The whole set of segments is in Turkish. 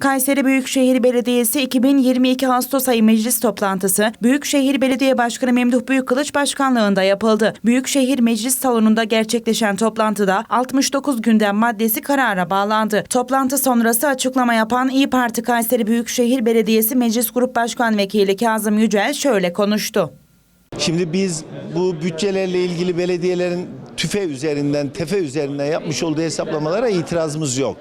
Kayseri Büyükşehir Belediyesi 2022 Ağustos ayı meclis toplantısı Büyükşehir Belediye Başkanı Memduh Büyükkılıç başkanlığında yapıldı. Büyükşehir Meclis Salonu'nda gerçekleşen toplantıda 69 gündem maddesi karara bağlandı. Toplantı sonrası açıklama yapan İyi Parti Kayseri Büyükşehir Belediyesi Meclis Grup Başkan Vekili Kazım Yücel şöyle konuştu. Şimdi biz bu bütçelerle ilgili belediyelerin tüfe üzerinden, tefe üzerinden yapmış olduğu hesaplamalara itirazımız yok.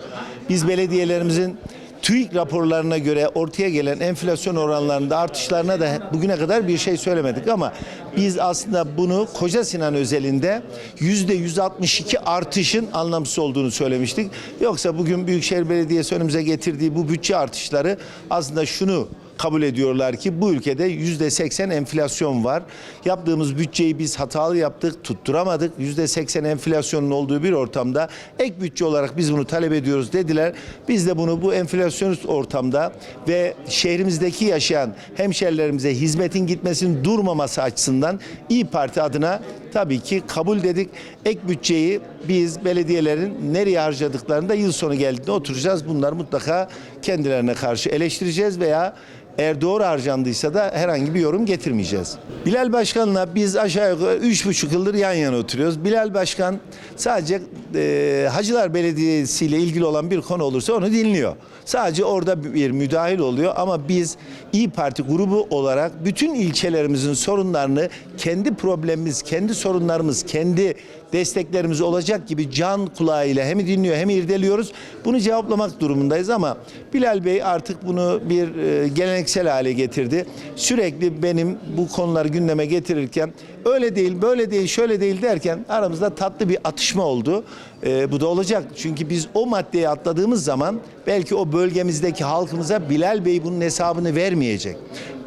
Biz belediyelerimizin TÜİK raporlarına göre ortaya gelen enflasyon oranlarında artışlarına da bugüne kadar bir şey söylemedik ama biz aslında bunu Koca Sinan özelinde yüzde 162 artışın anlamsız olduğunu söylemiştik. Yoksa bugün Büyükşehir Belediyesi önümüze getirdiği bu bütçe artışları aslında şunu kabul ediyorlar ki bu ülkede yüzde seksen enflasyon var. Yaptığımız bütçeyi biz hatalı yaptık, tutturamadık. Yüzde seksen enflasyonun olduğu bir ortamda ek bütçe olarak biz bunu talep ediyoruz dediler. Biz de bunu bu enflasyonist ortamda ve şehrimizdeki yaşayan hemşerilerimize hizmetin gitmesinin durmaması açısından İyi Parti adına tabii ki kabul dedik. Ek bütçeyi biz belediyelerin nereye harcadıklarında yıl sonu geldiğinde oturacağız. Bunlar mutlaka kendilerine karşı eleştireceğiz veya eğer doğru harcandıysa da herhangi bir yorum getirmeyeceğiz. Bilal Başkan'la biz aşağı yukarı üç buçuk yıldır yan yana oturuyoruz. Bilal Başkan sadece e, Hacılar Belediyesi ile ilgili olan bir konu olursa onu dinliyor. Sadece orada bir müdahil oluyor ama biz İyi Parti grubu olarak bütün ilçelerimizin sorunlarını kendi problemimiz, kendi sorunlarımız, kendi desteklerimiz olacak gibi can kulağıyla hem dinliyor hem irdeliyoruz. Bunu cevaplamak durumundayız ama Bilal Bey artık bunu bir e, geleneksel hale getirdi. Sürekli benim bu konuları gündeme getirirken öyle değil, böyle değil, şöyle değil derken aramızda tatlı bir atışma oldu. E, bu da olacak. Çünkü biz o maddeyi atladığımız zaman belki o bölgemizdeki halkımıza Bilal Bey bunun hesabını vermeyecek.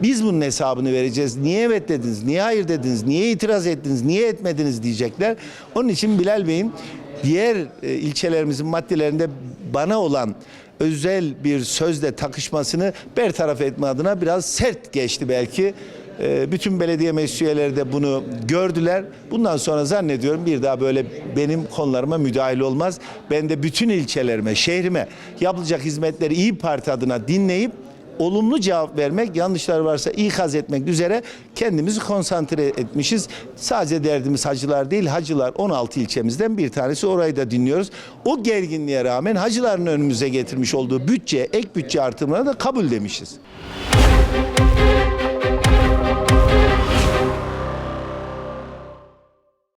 Biz bunun hesabını vereceğiz. Niye evet dediniz, niye hayır dediniz, niye itiraz ettiniz, niye etmediniz diyecekler. Onun için Bilal Bey'in diğer e, ilçelerimizin maddelerinde bana olan özel bir sözle takışmasını bertaraf etme adına biraz sert geçti belki. E, Bütün belediye meclis üyeleri de bunu gördüler. Bundan sonra zannediyorum bir daha böyle benim konularıma müdahil olmaz. Ben de bütün ilçelerime, şehrime yapılacak hizmetleri iyi Parti adına dinleyip olumlu cevap vermek, yanlışlar varsa ikaz etmek üzere kendimizi konsantre etmişiz. Sadece derdimiz hacılar değil, hacılar 16 ilçemizden bir tanesi orayı da dinliyoruz. O gerginliğe rağmen hacıların önümüze getirmiş olduğu bütçe, ek bütçe artımlarına da kabul demişiz.